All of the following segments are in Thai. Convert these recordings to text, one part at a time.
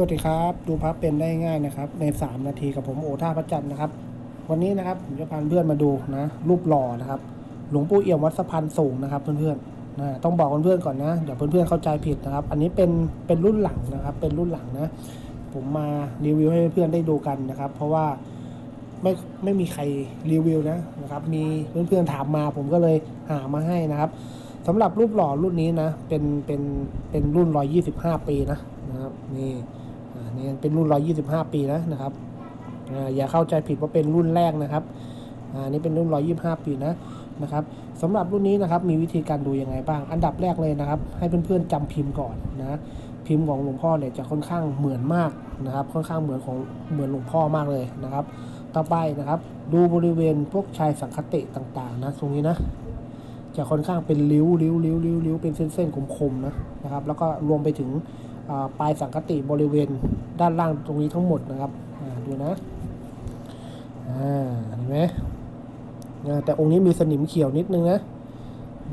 สวัสดีครับ ดูพับเป็นได้ง่ายนะครับ ใน 3 นาทีกับผมโอท่าพระจันทร์นะครับ วันนี้นะครับผมจะพาเพื่อนมาดูนะ รูปหล่อนะครับ หลวงปู่เอี่ยมวัดสะพานสูงนะครับ เพื่อนๆนะต้องบอกเพื่อนๆก่อนนะเดี๋ยวเพื่อนๆเข้าใจผิดนะครับ อันนี้เป็นเป็นรุ่นหลังนะครับ เป็นรุ่นหลังนะ ผมมารีวิวให้เพื่อนๆได้ดูกันนะครับ เพราะว่าไม่ไม่มีใครรีวิวนะนะครับ มีเพื่อนๆถามมา ผมก็เลยหามาให้นะครับสำหรับรูปหล่อรุ่นนี้นะ เป็นเป็นเป็นรุ่น 125 ปีนะนะครับนี่ นี่เป็นรุ่น 125 ปีนะนะครับอ่าอย่าเข้าใจผิดว่าเป็นรุ่นแรกนะครับอ่านี่เป็นรุ่น 125 ปีนะนะครับสำหรับรุ่นนี้นะครับมีวิธีการดูยังไงบ้าง อันดับแรกเลยนะครับ ให้เพื่อนๆจำพิมพ์ก่อนนะพิมพ์ของหลวงพ่อเนี่ยจะค่อนข้างเหมือนมากนะครับ ค่อนข้างเหมือนของเหมือนหลวงพ่อมากเลยนะครับ ต่อไปนะครับดูบริเวณพวกชายสังคติต่างๆนะตรงนี้นะจะค่อนข้างเป็นริ้วริ้วริ้วริ้วริ้วเป็นเส้นๆคมๆนะนะครับ แล้วก็รวมไปถึง ปลายสังคติบริเวณด้านล่างตรงนี้ทั้งหมดนะครับดูนะเห็นไหมแต่องค์นี้มีสนิมเขียวนิดนึงนะ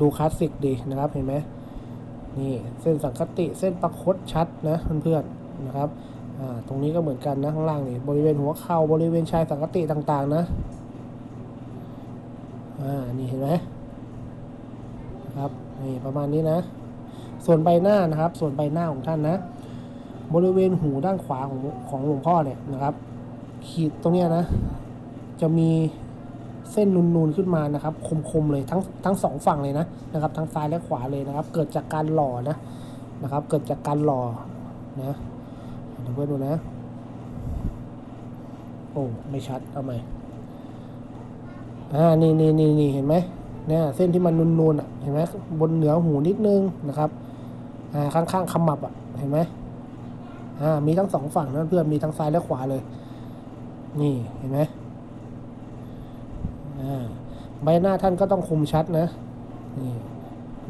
ดูคลาสสิกดีนะครับเห็นไหมนี่เส้นสังคติเส้นประคตชัดนะเพื่อนๆนะครับตรงนี้ก็เหมือนกันนะข้างล่างนี่บริเวณหัวเข่าบริเวณชายสังคติต่างๆนะอ่านี่เห็นไหมนะครับนี่ประมาณนี้นะ ส่วนใบหน้านะครับ ส่วนใบหน้าของท่านนะ บริเวณหูด้านขวาของของหลวงพ่อเนี่ยนะครับ ขีดตรงเนี้ยนะ จะมีเส้นนูนๆขึ้นมานะครับ คมๆเลยทั้งทั้งสองฝั่งเลยนะนะครับ ทั้งซ้ายและขวาเลยนะครับ เกิดจากการหล่อนะนะครับ เกิดจากการหล่อนะเดี๋ยวเพื่อนดูนะ โอ้ไม่ชัดเอาใหม่อ่านี่นี่นี่นี่เห็นไหมเนี่ยเส้นที่มันนูนๆอะเห็นไหมบนเหนือหูนิดนึงนะครับ อ่าข้างๆขมับอะเห็นไหมอ่ามีทั้งสองฝั่งนะเพื่อนมีทั้งซ้ายและขวาเลย นี่เห็นไหมอ่าใบหน้าท่านก็ต้องคมชัดนะนี่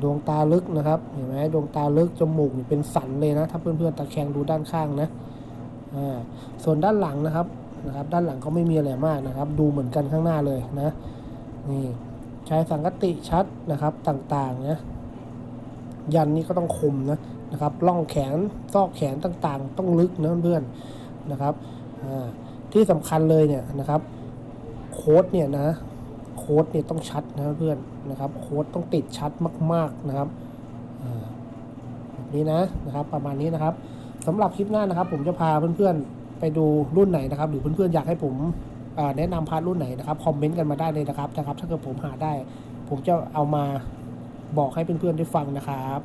ดวงตาลึกนะครับ เห็นไหมดวงตาลึกจมูกเป็นสันเลยนะ ถ้าเพื่อนๆตะแคงดูด้านข้างนะอ่าส่วนด้านหลังนะครับนะครับ ด้านหลังก็ไม่มีอะไรมากนะครับ ดูเหมือนกันข้างหน้าเลยนะนี่ใช้สังกติชัดนะครับต่างๆนะ ยันนี่ก็ต้องคมนะนะครับล่องแขนซอกแขนต่างๆ ต้องลึกนะเพื่อนนะครับที่สำคัญเลยเนี่ยนะครับ โค้ดเนี่ยนะโค้ดเนี่ยต้องชัดนะเพื่อนนะครับ โค้ดต้องติดชัดมาก ๆนะครับแบบนี้นะนะครับ ประมาณนี้นะครับสำหรับคลิปหน้านะครับ ผมจะพาเพื่อนๆไปดูรุ่นไหนนะครับ หรือเพื่อนๆอยากให้ผมแนะนำพาร์ทรุ่นไหนนะครับคอมเมนต์กันมาได้เลยนะครับนะครับ ถ้าเกิดผมหาได้ ผมจะเอามา บอกให้เพื่อนๆได้ฟังนะครับ